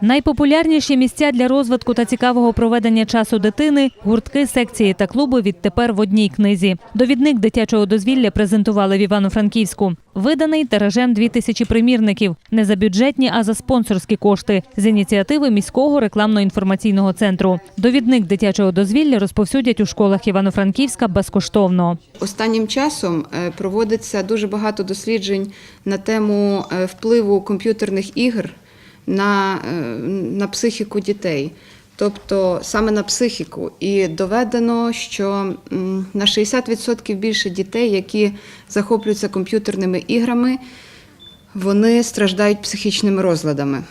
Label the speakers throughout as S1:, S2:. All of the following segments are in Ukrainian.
S1: Найпопулярніші місця для розвитку та цікавого проведення часу дитини гуртки, секції та клуби відтепер в одній книзі. Довідник дитячого дозвілля презентували в Івано-Франківську. Виданий тиражем 2000 примірників не за бюджетні, а за спонсорські кошти з ініціативи міського рекламно-інформаційного центру. Довідник дитячого дозвілля розповсюдять у школах Івано-Франківська безкоштовно.
S2: Останнім часом е, проводиться дуже багато досліджень на тему е, впливу комп'ютерних ігор на, е, на психіку дітей. Тобто саме на психіку, і доведено, що на 60% більше дітей, які захоплюються комп'ютерними іграми, вони страждають психічними розладами.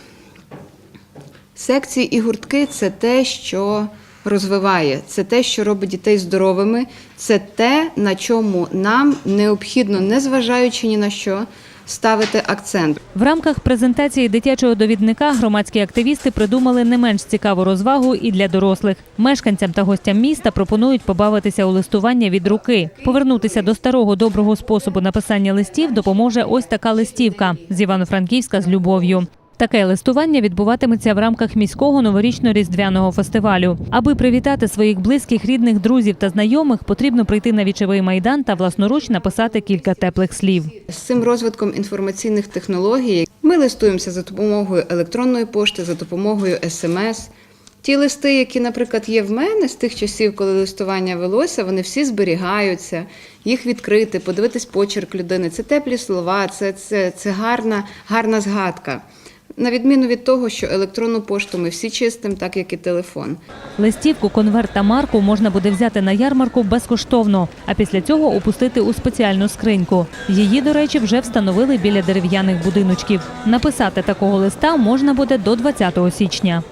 S2: Секції і гуртки це те, що розвиває, це те, що робить дітей здоровими, це те, на чому нам необхідно, незважаючи ні на що, ставити акцент.
S1: В рамках презентації дитячого довідника громадські активісти придумали не менш цікаву розвагу і для дорослих. Мешканцям та гостям міста пропонують побавитися у листування від руки. Повернутися до старого доброго способу написання листів допоможе ось така листівка з Івано-Франківська з любов'ю. Таке листування відбуватиметься в рамках міського новорічно-різдвяного фестивалю. Аби привітати своїх близьких, рідних, друзів та знайомих, потрібно прийти на вічовий майдан та власноруч написати кілька теплих слів.
S2: З цим розвитком інформаційних технологій ми листуємося за допомогою електронної пошти, за допомогою смс. Ті листи, які, наприклад, є в мене з тих часів, коли листування велося, вони всі зберігаються, їх відкрити, подивитись почерк людини. Це теплі слова, це, це, це гарна, гарна згадка. На відміну від того, що електронну пошту ми всі чистимо, так як і телефон.
S1: Листівку, конверт та марку можна буде взяти на ярмарку безкоштовно, а після цього опустити у спеціальну скриньку. Її, до речі, вже встановили біля дерев'яних будиночків. Написати такого листа можна буде до 20 січня.